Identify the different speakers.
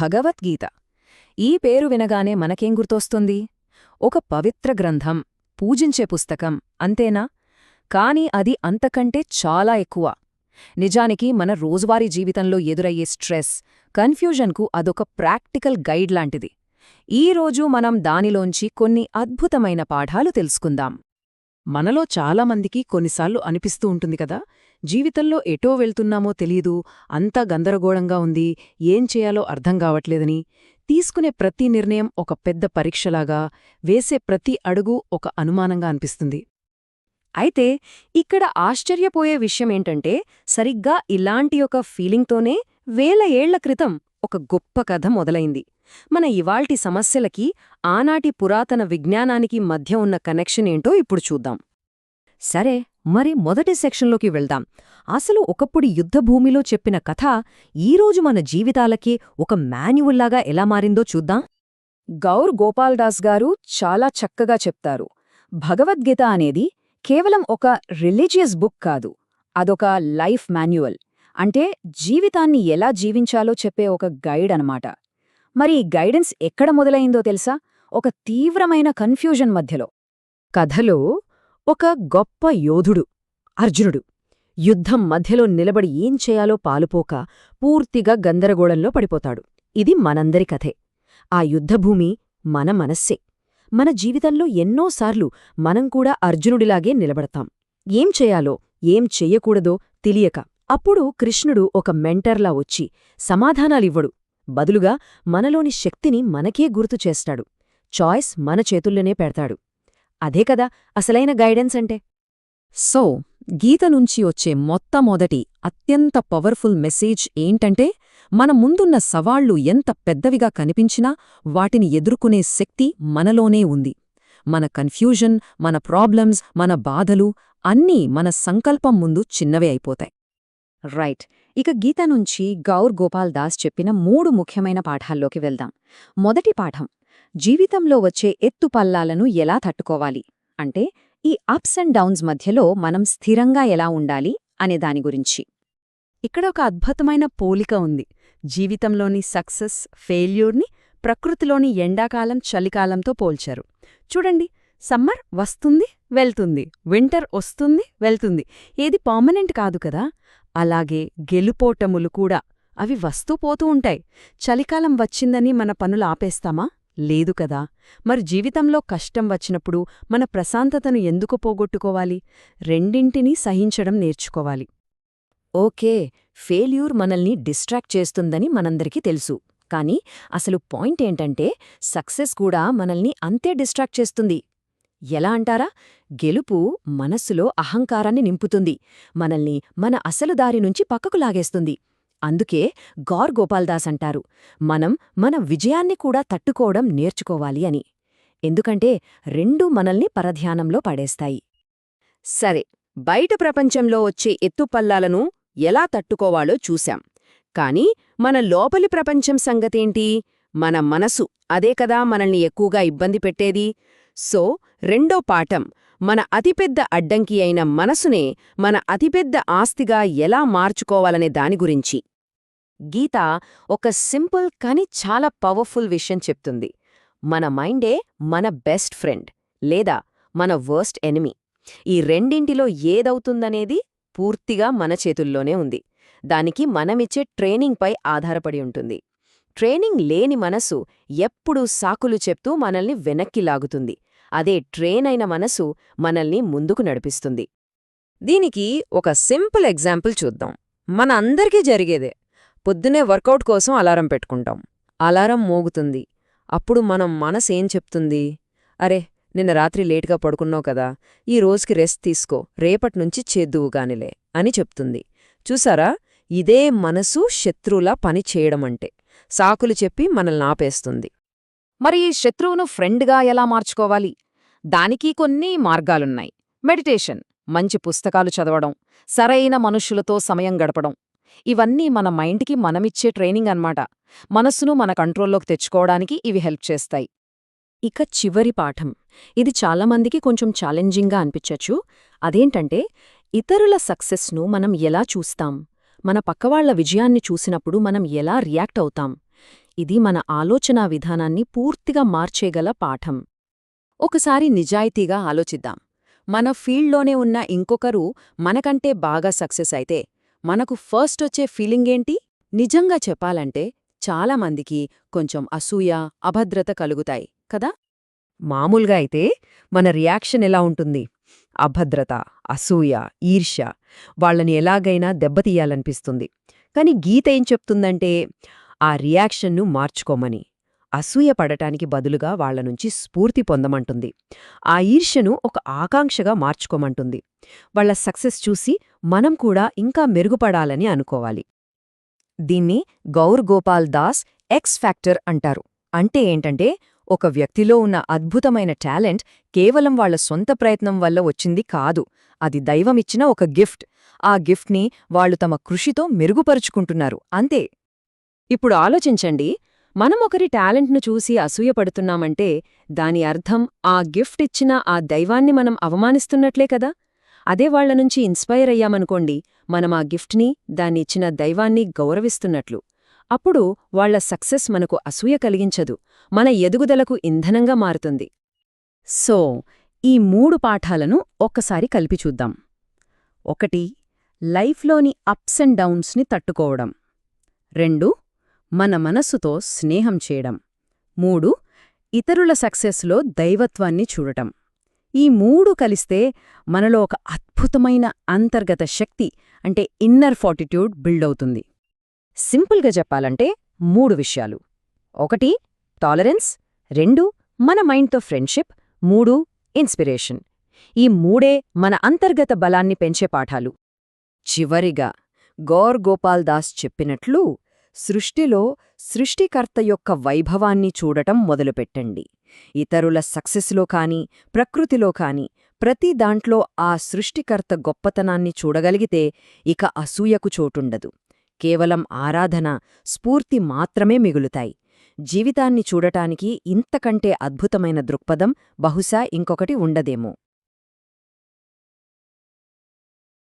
Speaker 1: భగవద్గీత. ఈ పేరు వినగానే మనకేం గుర్తొస్తుంది? ఒక పవిత్ర గ్రంథం పూజించే పుస్తకం అంతేనా? కాని అది అంతకంటే చాలా ఎక్కువ. నిజానికి మన రోజువారీ జీవితంలో ఎదురయ్యే స్ట్రెస్ కన్ఫ్యూజన్కు అదొక ప్రాక్టికల్ గైడ్ లాంటిది. ఈరోజు మనం దానిలోంచి కొన్ని అద్భుతమైన పాఠాలు తెలుసుకుందాం.
Speaker 2: మనలో చాలామందికి కొన్నిసార్లు అనిపిస్తూ ఉంటుంది కదా జీవితంలో ఎటో వెళ్తున్నామో తెలీదు అంతా గందరగోళంగా ఉంది ఏం చేయాలో అర్థం కావట్లేదని. తీసుకునే ప్రతి నిర్ణయం ఒక పెద్ద పరీక్షలాగా వేసే ప్రతి అడుగు ఒక అనుమానంగా అనిపిస్తుంది.
Speaker 1: అయితే ఇక్కడ ఆశ్చర్యపోయే విషయమేంటంటే సరిగ్గా ఇలాంటి ఒక ఫీలింగ్తోనే వేల ఏళ్ళ క్రితం ఒక గొప్ప కథ మొదలైంది. మన ఇవాల్టి సమస్యలకి ఆనాటి పురాతన విజ్ఞానానికి మధ్య ఉన్న కనెక్షన్ ఏంటో ఇప్పుడు చూద్దాం. సరే మరి మొదటి సెక్షన్లోకి వెళ్దాం. అసలు ఒకప్పుడు యుద్ధభూమిలో చెప్పిన కథ ఈరోజు మన జీవితాలకి ఒక మాన్యువల్లాగా ఎలా మారిందో చూద్దాం. గౌర్ గోపాల్దాస్ గారు చాలా చక్కగా చెప్తారు. భగవద్గీత అనేది కేవలం ఒక రిలీజియస్ బుక్ కాదు అదొక లైఫ్ మాన్యువల్. అంటే జీవితాన్ని ఎలా జీవించాలో చెప్పే ఒక గైడ్ అనమాట మరి ఈ గైడెన్స్ ఎక్కడ మొదలైందో తెలుసా? ఒక తీవ్రమైన కన్ఫ్యూజన్ మధ్యలో. కథలో ఒక గొప్ప యోధుడు అర్జునుడు. యుద్ధం మధ్యలో నిలబడి ఏం చేయాలో పాలుపోక పూర్తిగా గందరగోళంలో పడిపోతాడు. ఇది మనందరి కథే. ఆ యుద్ధభూమి మన మనస్సే. మన జీవితంలో ఎన్నోసార్లు మనం కూడా అర్జునుడిలాగే నిలబడతాం. ఏం చేయాలో ఏం చెయ్యకూడదో తెలియక అప్పుడు కృష్ణుడు ఒక మెంటర్లా వచ్చి సమాధానాలివ్వడు. బదులుగా మనలోని శక్తిని మనకే గుర్తు చేస్తాడు. చాయిస్ మన చేతుల్లోనే పెడతాడు. అదే కదా అసలైన గైడెన్స్ అంటే? సో గీత నుంచి వచ్చే మొట్టమొదటి అత్యంత పవర్ఫుల్ మెసేజ్ ఏంటంటే మన ముందున్న సవాళ్ళు ఎంత పెద్దవిగా కనిపించినా వాటిని ఎదుర్కొనే శక్తి మనలోనే ఉంది. మన కన్ఫ్యూజన్ మన ప్రాబ్లమ్స్ మన బాధలు అన్నీ మన సంకల్పం ముందు చిన్నవే అయిపోతాయి. రైట్. ఇక గీత నుంచి గౌర్ గోపాల్ దాస్ చెప్పిన మూడు ముఖ్యమైన పాఠాల్లోకి వెళ్దాం. మొదటి పాఠం జీవితంలో వచ్చే ఎత్తుపల్లాలను ఎలా తట్టుకోవాలి? అంటే ఈ అప్స్ అండ్ డౌన్స్ మధ్యలో మనం స్థిరంగా ఎలా ఉండాలి అనే దాని గురించి. ఇక్కడ ఒక అద్భుతమైన పోలిక ఉంది. జీవితంలోని సక్సెస్ ఫెయిల్యూర్ని ప్రకృతిలోని ఎండాకాలం చలికాలంతో పోల్చారు. చూడండి సమ్మర్ వస్తుంది వెళ్తుంది. వింటర్ వస్తుంది వెళ్తుంది. ఏది పర్మనెంట్ కాదు కదా. అలాగే గెలుపోటములు కూడా. అవి వస్తూ పోతూ ఉంటాయి. చలికాలం వచ్చిందని మన పనులు ఆపేస్తామా? లేదు కదా? మరి జీవితంలో కష్టం వచ్చినప్పుడు మన ప్రశాంతతను ఎందుకు పోగొట్టుకోవాలి? రెండింటినీ సహించడం నేర్చుకోవాలి. ఓకే ఫెయిల్యూర్ మనల్ని డిస్ట్రాక్ట్ చేస్తుందని మనందరికీ తెలుసు. కానీ అసలు పాయింట్ ఏంటంటే సక్సెస్ కూడా మనల్ని అంతే డిస్ట్రాక్ట్ చేస్తుంది. ఎలా అంటారా? గెలుపు మనస్సులో అహంకారాన్ని నింపుతుంది. మనల్ని మన అసలు దారి నుంచి పక్కకు లాగేస్తుంది. అందుకే గౌర్ గోపాల్దాస్ అంటారు. మనం మన విజయాన్ని కూడా తట్టుకోవడం నేర్చుకోవాలి అని. ఎందుకంటే రెండూ మనల్ని పరధ్యానంలో పడేస్తాయి. సరే బయట ప్రపంచంలో వచ్చే ఎత్తుపల్లాలను ఎలా తట్టుకోవాలో చూశాం. కాని మన లోపలి ప్రపంచం సంగతేంటి? మన మనసు అదే కదా మనల్ని ఎక్కువగా ఇబ్బంది పెట్టేది. సో రెండో పాఠం మన అతిపెద్ద అడ్డంకి అయిన మనసునే మన అతిపెద్ద ఆస్తిగా ఎలా మార్చుకోవాలనే దాని గురించి. గీత ఒక సింపుల్ కాని చాలా పవర్ఫుల్ విషయం చెప్తుంది. మన మైండే మన బెస్ట్ ఫ్రెండ్ లేదా మన వర్స్ట్ ఎనిమీ. ఈ రెండింటిలో ఏదవుతుందనేది పూర్తిగా మన చేతుల్లోనే ఉంది. దానికి మనమిచ్చే ట్రైనింగ్పై ఆధారపడి ఉంటుంది. ట్రైనింగ్ లేని మనసు ఎప్పుడూ సాకులు చెప్తూ మనల్ని వెనక్కి లాగుతుంది. అదే ట్రైన్ అయిన మనసు మనల్ని ముందుకు నడిపిస్తుంది. దీనికి ఒక సింపుల్ ఎగ్జాంపుల్ చూద్దాం. మన అందరికీ జరిగేదే. పొద్దునే వర్కౌట్ కోసం అలారం పెట్టుకుంటాం. అలారం మోగుతుంది. అప్పుడు మనం మనసేం చెప్తుంది? అరే నిన్న రాత్రి లేటుగా పడుకున్నావు కదా ఈ రోజుకి రెస్ట్ తీసుకో రేపట్నుంచి చేద్దువుగానిలే అని చెప్తుంది. చూసారా? ఇదే మనసు శత్రువులా పని చేయడమంటే. సాకులు చెప్పి మనల్ని ఆపేస్తుంది. మరి ఈ శత్రువును ఫ్రెండ్గా ఎలా మార్చుకోవాలి? దానికి కొన్ని మార్గాలున్నాయి. మెడిటేషన్ మంచి పుస్తకాలు చదవడం సరైన మనుషులతో సమయం గడపడం ఇవన్నీ మన మైండ్కి మనమిచ్చే ట్రైనింగ్ అన్నమాట. మనస్సును మన కంట్రోల్లోకి తెచ్చుకోవడానికి ఇవి హెల్ప్ చేస్తాయి. ఇక చివరి పాఠం. ఇది చాలామందికి కొంచెం ఛాలెంజింగ్గా అనిపించచ్చు. అదేంటంటే ఇతరుల సక్సెస్ను మనం ఎలా చూస్తాం? మన పక్కవాళ్ళ విజయాన్ని చూసినప్పుడు మనం ఎలా రియాక్ట్ అవుతాం? ఇది మన ఆలోచనా విధానాన్ని పూర్తిగా మార్చేగల పాఠం. ఒకసారి నిజాయితీగా ఆలోచిద్దాం. మన ఫీల్డ్లోనే ఉన్న ఇంకొకరు మనకంటే బాగా సక్సెస్ అయితే మనకు ఫస్ట్ వచ్చే ఫీలింగేంటి నిజంగా చెప్పాలంటే చాలామందికి కొంచెం అసూయ అభద్రత కలుగుతాయి కదా? మామూలుగా అయితే మన రియాక్షన్ ఎలా ఉంటుంది? అభద్రత అసూయ ఈర్ష్య వాళ్ళని ఎలాగైనా దెబ్బతీయాలనిపిస్తుంది కాని గీత ఏం చెప్తుందంటే ఆ రియాక్షన్ను మార్చుకోమని. అసూయపడటానికి బదులుగా వాళ్ళ నుంచి స్ఫూర్తి పొందమంటుంది. ఆ ఈర్ష్యను ఒక ఆకాంక్షగా మార్చుకోమంటుంది. వాళ్ళ సక్సెస్ చూసి మనం కూడా ఇంకా మెరుగుపడాలని అనుకోవాలి. దీన్ని గౌర్ గోపాల్ దాస్ ఎక్స్ ఫ్యాక్టర్ అంటారు. అంటే ఏంటంటే ఒక వ్యక్తిలో ఉన్న అద్భుతమైన టాలెంట్ కేవలం వాళ్ళ సొంత ప్రయత్నం వల్ల వచ్చింది కాదు. అది దైవమిచ్చిన ఒక గిఫ్ట్. ఆ గిఫ్ట్ని వాళ్ళు తమ కృషితో మెరుగుపరుచుకుంటున్నారు. అంతే. ఇప్పుడు ఆలోచించండి మనం ఒకరి టాలెంట్ను చూసి అసూయపడుతున్నామంటే దాని అర్థం ఆ గిఫ్ట్ ఇచ్చిన ఆ దైవాన్ని మనం అవమానిస్తున్నట్లే కదా? అదే వాళ్ళ నుంచి ఇన్స్పైర్ అయ్యామనుకోండి మనం ఆ గిఫ్ట్ని దాన్నిచ్చిన దైవాన్ని గౌరవిస్తున్నట్లు. అప్పుడు వాళ్ళ సక్సెస్ మనకు అసూయ కలిగించదు మన ఎదుగుదలకు ఇంధనంగా మారుతుంది. సో ఈ మూడు పాఠాలను ఒక్కసారి కలిపి చూద్దాం. ఒకటి లైఫ్లోని అప్స్ అండ్ డౌన్స్ని తట్టుకోవడం. రెండు మన మనస్సుతో స్నేహం చేయడం. మూడు ఇతరుల సక్సెస్లో దైవత్వాన్ని చూడటం. ఈ మూడు కలిస్తే మనలో ఒక అద్భుతమైన అంతర్గత శక్తి అంటే ఇన్నర్ ఫార్టిట్యూడ్ బిల్డ్ అవుతుంది. సింపుల్గా చెప్పాలంటే మూడు విషయాలు. ఒకటి టాలరెన్స్. రెండు మన మైండ్తో ఫ్రెండ్షిప్. మూడు ఇన్స్పిరేషన్. ఈ మూడే మన అంతర్గత బలాన్ని పెంచే పాఠాలు. చివరిగా గోర్ గోపాల్ దాస్ చెప్పినట్లు సృష్టిలో సృష్టికర్త యొక్క వైభవాన్ని చూడటం మొదలుపెట్టండి. ఇతరుల సక్సెస్లో కాని ప్రకృతిలో కాని ప్రతి దాంట్లో ఆ సృష్టికర్త గొప్పతనాన్ని చూడగలిగితే ఇక అసూయకు చోటుండదు. కేవలం ఆరాధన స్ఫూర్తి మాత్రమే మిగులుతాయి. జీవితాన్ని చూడటానికి ఇంతకంటే అద్భుతమైన దృక్పథం బహుశా ఇంకొకటి ఉండదేమో.